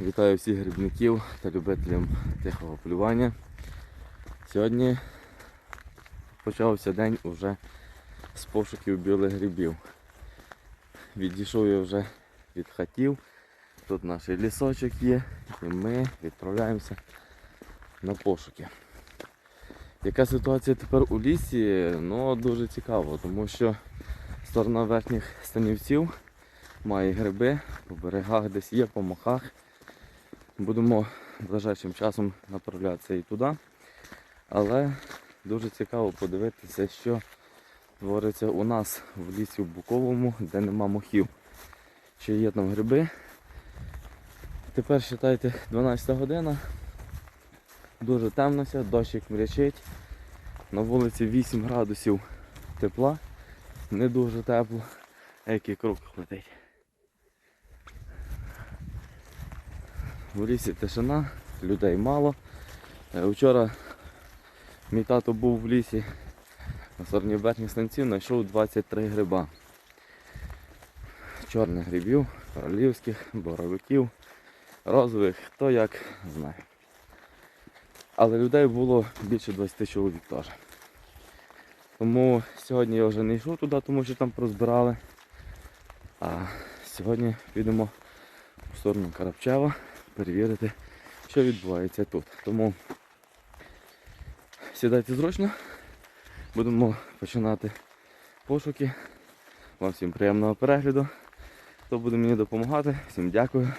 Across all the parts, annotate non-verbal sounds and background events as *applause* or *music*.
Вітаю всіх грибників та любителів тихого полювання. Сьогодні почався день уже з пошуків білих грибів. Відійшов я вже від хатів. Тут наш лісочок є, і ми відправляємося на пошуки. Яка ситуація тепер у лісі? Ну, дуже цікаво, тому що сторона верхніх станівців має гриби, по берегах десь є, по мохах. Будемо ближайшим часом направлятися і туди. Але дуже цікаво подивитися, що твориться у нас в лісі в Буковому, де нема мохів. Чи є там гриби. Тепер вважайте 12 година. Дуже темнося, дощик мрячить. На вулиці 8 градусів тепла. Не дуже тепло. Який круг летить. В лісі тишина, людей мало. Е, Вчора мій тато був в лісі на стороні верхніх станців, знайшов 23 гриба. Чорних грибів, королівських, боровиків, розових, хто як знає. Але людей було більше 20 чоловік теж. Тому сьогодні я вже не йшов туди, тому що там прозбирали. А сьогодні підемо в сторону Карабчева перевірити, що відбувається тут. Тому сідайте зручно, будемо починати пошуки. Вам всім приємного перегляду. Хто буде мені допомагати, всім дякую.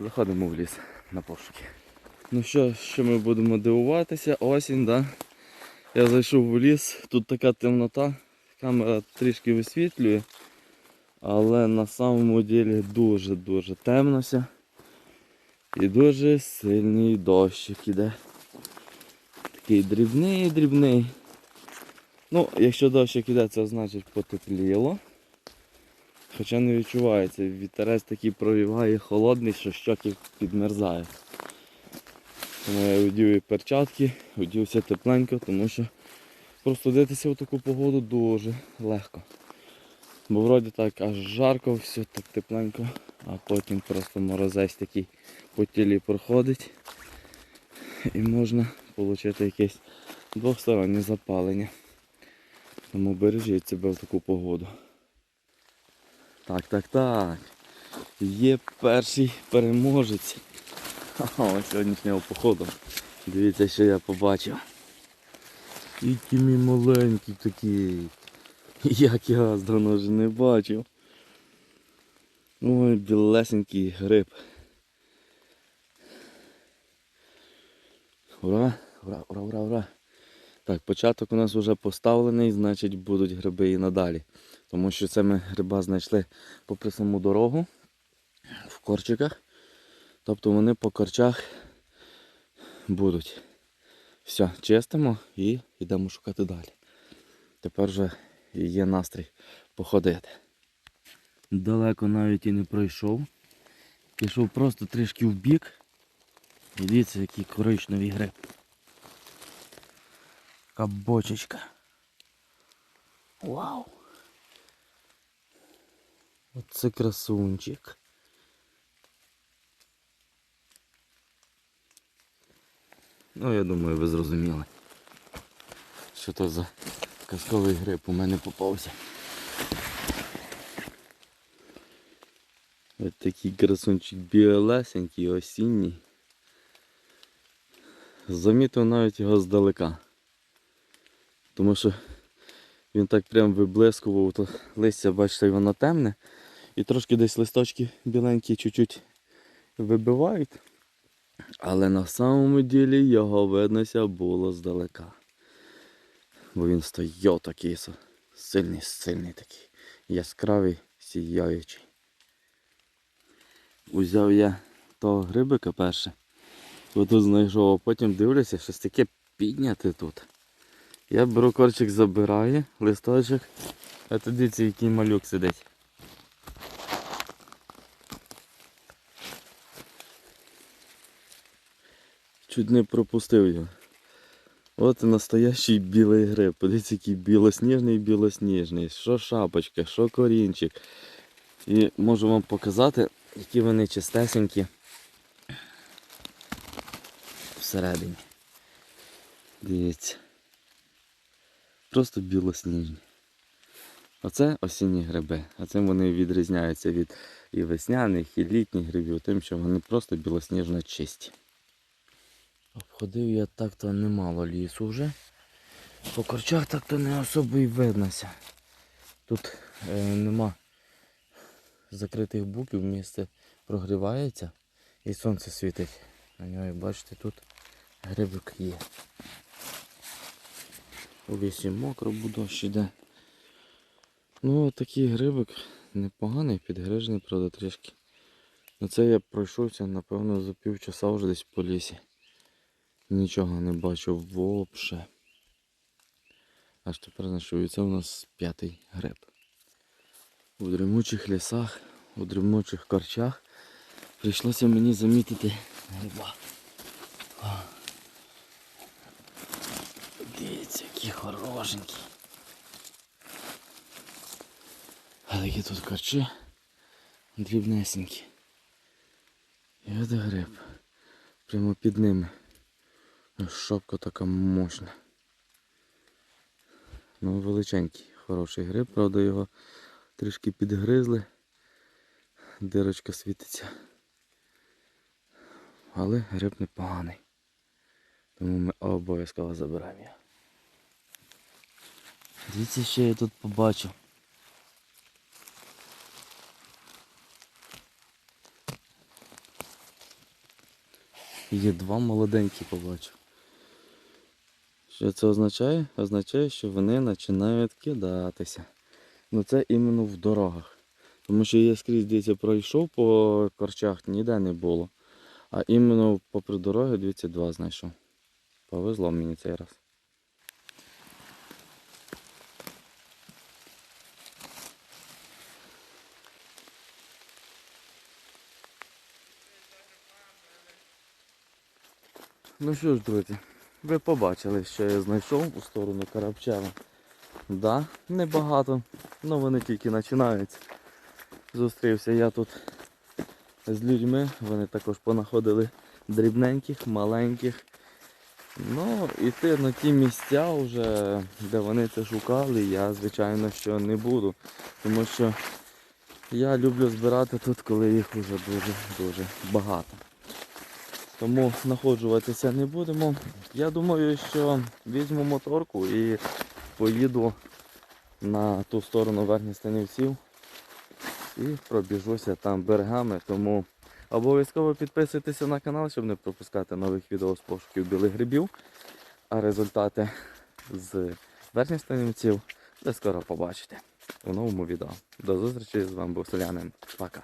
Заходимо в ліс на пошуки. Ну що, що ми будемо дивуватися? Осінь, да? Я зайшов в ліс, тут така темнота, камера трішки висвітлює, але на самому ділі дуже-дуже темнося. І дуже сильний дощик іде. Такий дрібний, дрібний. Ну, якщо дощик іде, це значить потепліло. Хоча не відчувається, вітерець такий провіває холодний, що щоки підмерзає. Тому я одів і перчатки, одівся тепленько, тому що простудитися в таку погоду дуже легко. Бо вроді так аж жарко, все так тепленько, а потім просто морозець такий по тілі проходить і можна отримати якесь двостороннє запалення. Тому бережіть себе в таку погоду. Так, так, так. Є перший переможець. *laughs* Ха-ха, сьогоднішнього походу. Дивіться, що я побачив. Який мій маленький такий. *laughs* Як я давно вже не бачив. Ой, білесенький гриб. Ура, ура, ура, ура, ура. Так, початок у нас вже поставлений, значить будуть гриби і надалі. Тому що це ми гриба знайшли попри саму дорогу в корчиках. Тобто вони по корчах будуть. Все, чистимо і йдемо шукати далі. Тепер вже є настрій походити. Далеко навіть і не пройшов. Пішов просто трішки в бік. І дивіться, який коричневий гриб. Така бочечка. Вау! Оце красунчик. Ну, я думаю, ви зрозуміли. Що то за казковий гриб у мене попався. Ось такий красунчик білесенький, осінній. Замітив навіть його здалека. Тому що він так прям виблискував, то листя, бачите, воно темне. І трошки десь листочки біленькі чуть-чуть вибивають. Але на самому ділі його виднося було здалека. Бо він стояв такий сильний, сильний такий, яскравий, сіяючий. Узяв я того грибика перше. Отут знайшов, а потім дивлюся, щось таке підняте тут. Я беру корчик, забираю, листочок, а тут дивіться, який малюк сидить. Чуть не пропустив його. От настоящий білий гриб. Подивіться, який білосніжний, білосніжний. Що шапочка, що корінчик. І можу вам показати, які вони чистесенькі. всередині. Дивіться. Просто білосніжні. Оце осінні гриби. А цим вони відрізняються від і весняних, і літніх грибів, тим, що вони просто білосніжно чисті. Обходив я так-то немало лісу вже. По корчах так-то не особо і виднося. Тут е, нема закритих буків, місце прогрівається і сонце світить. На нього, як бачите, тут грибик є. У лісі мокро, бо дощ іде. Ну, такий грибик непоганий, підгрижений, правда, трішки. На це я пройшовся, напевно, за півчаса вже десь по лісі. Нічого не бачив взагалі. Аж тепер знайшов, і це у нас п'ятий гриб. У дрімучих лісах, у дрімучих корчах прийшлося мені замітити гриба. Дивіться, які хорошенькі. А такі тут корчі дрібнесенькі. І от гриб. Прямо під ними. Шапка така мощна. Ну, величенький, хороший гриб, правда його трішки підгризли. Дирочка світиться. Але гриб непоганий. Тому ми обов'язково забираємо його. Дивіться, що я тут побачив. Є два молоденькі побачив. Що це означає? Означає, що вони починають кидатися. Ну це іменно в дорогах. Тому що я скрізь дивіться, пройшов по корчах, ніде не було. А іменно попри дороги, дивіться, два знайшов. Повезло мені цей раз. Ну що ж, друзі, ви побачили, що я знайшов у сторону Карабчева. Да, небагато, але вони тільки починаються. Зустрівся я тут з людьми, вони також понаходили дрібненьких, маленьких. Ну, іти на ті місця вже, де вони це шукали, я звичайно що не буду. Тому що я люблю збирати тут, коли їх вже дуже-дуже багато. Тому знаходжуватися не будемо. Я думаю, що візьму моторку і поїду на ту сторону верхніх станівців і пробіжуся там берегами. Тому обов'язково підписуйтеся на канал, щоб не пропускати нових відео з пошуків білих грибів. А результати з верхніх станівців ви скоро побачите у новому відео. До зустрічі з вами був Селянин. Пока.